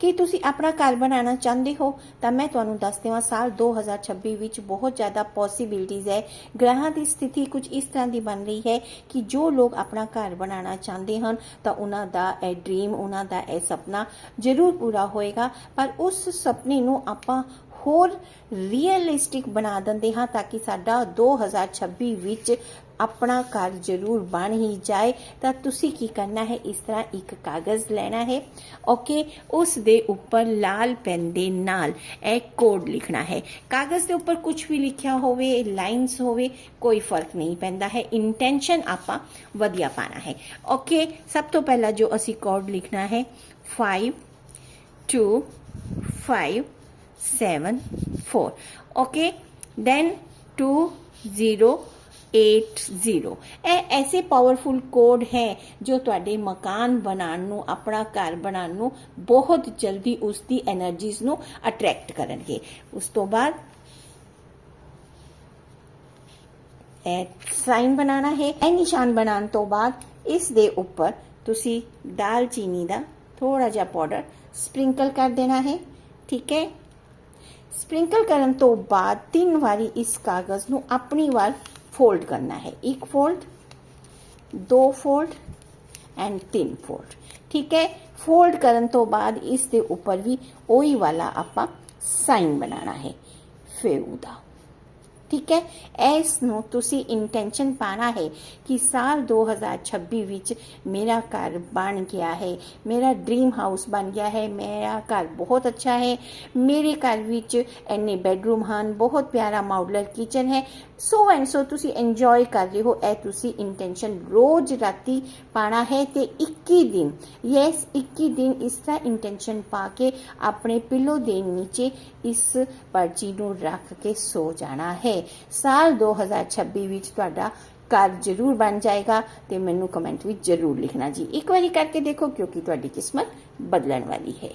ਕੀ ਤੁਸੀਂ ਆਪਣਾ ਘਰ ਬਣਾਉਣਾ ਚਾਹੁੰਦੇ ਹੋ? ਤਾਂ ਮੈਂ ਤੁਹਾਨੂੰ ਦੱਸ ਦੇਵਾਂ, ਸਾਲ 2026 ਵਿੱਚ ਬਹੁਤ ਜ਼ਿਆਦਾ ਪੋਸਿਬਿਲਿਟੀਜ਼ ਹੈ। ਗ੍ਰਹਿਾਂ ਦੀ ਸਥਿਤੀ ਕੁਝ ਇਸ ਤਰ੍ਹਾਂ ਦੀ ਬਣ ਰਹੀ ਹੈ ਕਿ ਜੋ ਲੋਕ ਆਪਣਾ ਘਰ ਬਣਾਉਣਾ ਚਾਹੁੰਦੇ ਹਨ, ਤਾਂ ਉਹਨਾਂ ਦਾ ਇਹ ਡ੍ਰੀਮ ਉਹਨਾਂ ਦਾ ਇਹ ਸੁਪਨਾ ਜ਼ਰੂਰ ਪੂਰਾ ਹੋਏਗਾ। ਪਰ ਉਸ ਸੁਪਨੇ ਨੂੰ ਆਪਾਂ ਹੋਰ ਰੀਅਲਿਸਟਿਕ ਬਣਾ ਦਿੰਦੇ ਹਾਂ ਤਾਂ ਕਿ ਸਾਡਾ 2026 ਵਿੱਚ ਆਪਣਾ ਘਰ ਜ਼ਰੂਰ ਬਣ ਹੀ ਜਾਏ। ਤਾਂ ਤੁਸੀਂ ਕੀ ਕਰਨਾ ਹੈ? ਇਸ ਤਰ੍ਹਾਂ ਇੱਕ ਕਾਗਜ਼ ਲੈਣਾ ਹੈ। ਓਕੇ ਉਸ ਦੇ ਉੱਪਰ ਲਾਲ ਪੈਨ ਦੇ ਨਾਲ ਇਹ ਕੋਡ ਲਿਖਣਾ ਹੈ। ਕਾਗਜ਼ ਦੇ ਉੱਪਰ ਕੁਝ ਵੀ ਲਿਖਿਆ ਹੋਵੇ ਲਾਈਨਸ ਹੋਵੇ, ਕੋਈ ਫ਼ਰਕ ਨਹੀਂ ਪੈਂਦਾ ਹੈ। ਇੰਟੈਂਸ਼ਨ ਆਪਾਂ ਵਧੀਆ ਪਾਣਾ ਹੈ। ਓਕੇ ਸਭ ਤੋਂ ਪਹਿਲਾਂ ਜੋ ਅਸੀਂ ਕੋਡ ਲਿਖਣਾ ਹੈ 5 2 5 seven four. Okay, then two zero eight zero. ਇਹ ਐਸੇ ਪਾਵਰਫੁਲ ਕੋਡ ਹੈ ਜੋ ਤੁਹਾਡੇ ਮਕਾਨ ਬਣਾਉਣ ਨੂੰ ਆਪਣਾ ਘਰ ਬਣਾਉਣ ਨੂੰ ਬਹੁਤ ਜਲਦੀ ਉਸ ਦੀ એનર્ਜੀਜ਼ ਨੂੰ ਅਟਰੈਕਟ ਕਰਨਗੇ। ਉਸ ਤੋਂ ਬਾਅਦ ਇਹ ਸਾਈਨ ਬਣਾਣਾ ਹੈ। ਇਹ ਨਿਸ਼ਾਨ ਬਣਾਉਣ ਤੋਂ ਬਾਅਦ ਇਸ ਦੇ ਉੱਪਰ ਤੁਸੀਂ ਦਾਲਚੀਨੀ ਦਾ ਥੋੜਾ ਜਿਹਾ ਪਾਊਡਰ ਸਪ੍ਰਿੰਕਲ ਕਰ ਦੇਣਾ ਹੈ। ਠੀਕ ਹੈ? ਸਪ੍ਰਿੰਕਲ ਕਰਨ ਤੋਂ ਬਾਅਦ ਤਿੰਨ ਵਾਰੀ ਇਸ ਕਾਗਜ਼ ਨੂੰ ਆਪਣੀ ਵਾਰ ਫੋਲਡ ਕਰਨਾ ਹੈ। ਇੱਕ ਫੋਲਡ ਦੋ ਫੋਲਡ ਐਂਡ ਤਿੰਨ ਫੋਲਡ ਠੀਕ ਹੈ? ਫੋਲਡ ਕਰਨ ਤੋਂ ਬਾਅਦ ਇਸ ਦੇ ਉੱਪਰ ਵੀ ਉਹੀ ਵਾਲਾ ਆਪਾਂ ਸਾਈਨ ਬਣਾਉਣਾ ਹੈ। ਫੇਊ ਦਾ ਠੀਕ ਹੈ ਇਸ ਨੂੰ ਤੁਸੀਂ ਇੰਟੈਂਸ਼ਨ ਪਾਣਾ ਹੈ ਕਿ ਸਾਲ 2026 ਵਿੱਚ ਮੇਰਾ ਘਰ ਬਣ ਗਿਆ ਹੈ ਮੇਰਾ ਡ੍ਰੀਮ ਹਾਊਸ ਬਣ ਗਿਆ ਹੈ ਮੇਰਾ ਘਰ ਬਹੁਤ ਅੱਛਾ ਹੈ ਮੇਰੇ ਘਰ ਵਿੱਚ ਇੰਨੇ ਬੈੱਡਰੂਮ ਹਨ ਬਹੁਤ ਪਿਆਰਾ ਮਾਡੂਲਰ ਕਿਚਨ ਹੈ ਸੋ ਐਂਡ ਸੋ ਤੁਸੀਂ ਇੰਜੋਏ ਕਰ ਰਹੇ ਹੋ, ਇਹ ਤੁਸੀਂ ਇੰਟੈਂਸ਼ਨ ਰੋਜ਼ ਰਾਤੀ ਪਾਣਾ ਹੈ ਤੇ 21 ਦਿਨ। ਯੈਸ 21 ਦਿਨ ਇਸ ਤਰ੍ਹਾਂ ਇੰਟੈਂਸ਼ਨ ਪਾ ਕੇ ਆਪਣੇ ਪਿੱਲੋ ਦੇ ਨੀਚੇ ਇਸ ਪਰਚੀ ਨੂੰ ਰੱਖ ਕੇ ਸੋ ਜਾਣਾ ਹੈ। ਸਾਲ 2026 ਵਿੱਚ ਤੁਹਾਡਾ ਘਰ ਜ਼ਰੂਰ ਬਣ ਜਾਏਗਾ ਤੇ ਮੈਨੂੰ ਕਮੈਂਟ ਵਿੱਚ ਜ਼ਰੂਰ ਲਿਖਣਾ ਜੀ। ਇੱਕ ਵਾਰੀ ਕਰਕੇ ਦੇਖੋ ਕਿਉਂਕਿ ਤੁਹਾਡੀ ਕਿਸਮਤ ਬਦਲਣ ਵਾਲੀ ਹੈ।